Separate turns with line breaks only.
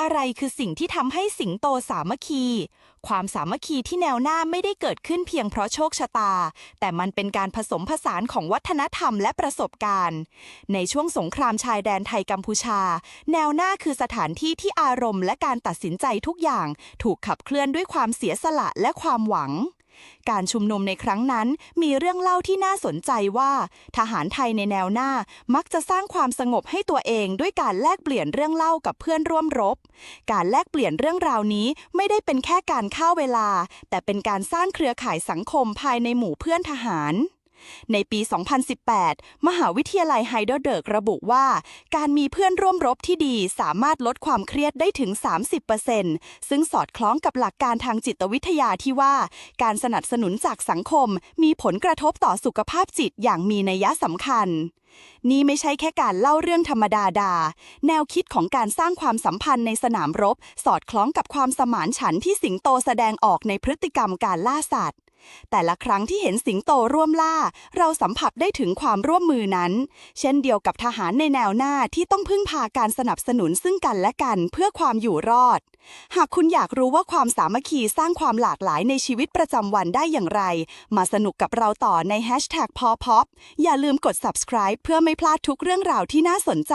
อะไรคือสิ่งที่ทำให้สิงโตสามัคคี ความสามัคคีที่แนวหน้าไม่ได้เกิดขึ้นเพียงเพราะโชคชะตา แต่มันเป็นการผสมผสานของวัฒนธรรมและประสบการณ์ ในช่วงสงครามชายแดนไทยกัมพูชา แนวหน้าคือสถานที่ที่อารมณ์และการตัดสินใจทุกอย่าง ถูกขับเคลื่อนด้วยความเสียสละและความหวัง การชุมนุมในครั้งนั้นมีเรื่องเล่าที่น่าสนใจว่า ทหารไทยในแนวหน้ามักจะสร้างความสงบให้ตัวเองด้วยการแลกเปลี่ยนเรื่องเล่ากับเพื่อนร่วมรบ การแลกเปลี่ยนเรื่องราวนี้ไม่ได้เป็นแค่การฆ่าเวลา แต่เป็นการสร้างเครือข่ายสังคมภายในหมู่เพื่อนทหาร ในปี 2018 มหาวิทยาลัยไฮเดลเบิร์กระบุว่า การมีเพื่อนร่วมรบที่ดีสามารถลดความเครียดได้ถึง 30%ซึ่งสอดคล้องกับหลักการทางจิตวิทยาที่ว่า การสนับสนุนจากสังคม มีผลกระทบต่อสุขภาพจิตอย่างมีนัยสำคัญนี่ไม่ใช่แค่การเล่าเรื่องธรรมดาดา แนวคิดของการสร้างความสัมพันธ์ในสนามรบ สอดคล้องกับความสมานฉันท์ที่สิงโตแสดงออกในพฤติกรรมการล่าสัตว์ แต่ละครั้งที่เห็นสิงโตร่วมล่า เราสัมผัสได้ถึงความร่วมมือนั้น เช่นเดียวกับทหารในแนวหน้าที่ต้องพึ่งพาการสนับสนุนซึ่งกันและกันเพื่อความอยู่รอด หากคุณอยากรู้ว่าความสามัคคีสร้างความหลากหลายในชีวิตประจำวันได้อย่างไร มาสนุกกับเราต่อใน Hashtag p o p o p อย่าลืมกด subscribe เพื่อไม่พลาดทุกเรื่องราวที่น่าสนใจ